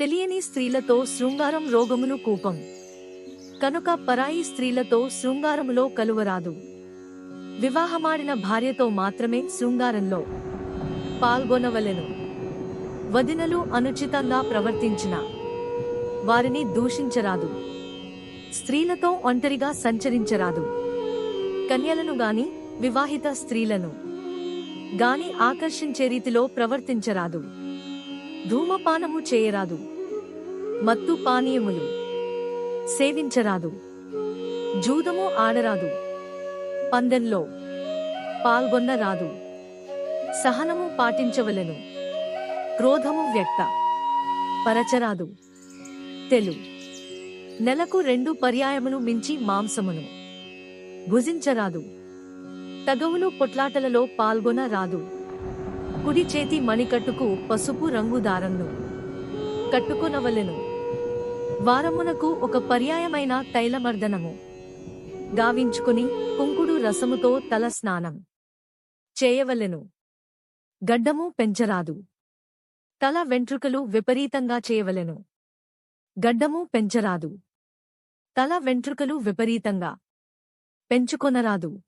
తెలియని స్త్రీలతో శృంగారం రోగమును కూపం. కనుక పరాయి స్త్రీలతో శృంగారములో కలువరాదు. వివాహమాడిన భార్యతో మాత్రమే శృంగారంలో పాల్గొనవలెను. వదినలు అనుచితంగా ప్రవర్తించిన వారిని దూషించరాదు. స్త్రీలతో ఒంటరిగా సంచరించరాదు. కన్యలను గాని వివాహిత స్త్రీలను గాని ఆకర్షించే రీతిలో ప్రవర్తించరాదు. ధూమపానము చేయరాదు. మత్తు పానీయములు సేవించరాదు. జూదము ఆడరాదు. పందెంలో పాల్గొన్నరాదు సహనము పాటించవలెను. క్రోధము వ్యక్త. పరచరాదు. తెలు. నెలకు రెండు పర్యాయములు మించి మాంసమును భుజించరాదు. తగవులు పొట్లాటలలో పాల్గొనరాదు. కుడి చేతి మణికట్టుకు పసుపు రంగు దారంను కట్టుకునవలెను. వారమునకు ఒక పర్యాయమైన తైలమర్దనము. గావించుకుని కుంకుడు రసముతో తల స్నానం చేయవలెను. గడ్డము పెంచరాదు. తల వెంట్రుకలు విపరీతంగా చేయవలెను. గడ్డము పెంచరాదు. తల వెంట్రుకలు విపరీతంగా పెంచుకొనరాదు.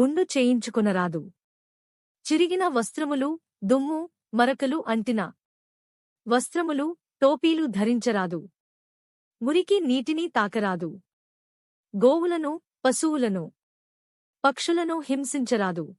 గుండు చేయించుకొనరాదు. చిరిగిన వస్త్రములు దుమ్ము మరకలు అంటిన వస్త్రములు టోపీలు ధరించరాదు. మురికి నీటిని తాకరాదు. గోవులను పశువులను పక్షులను హింసించరాదు.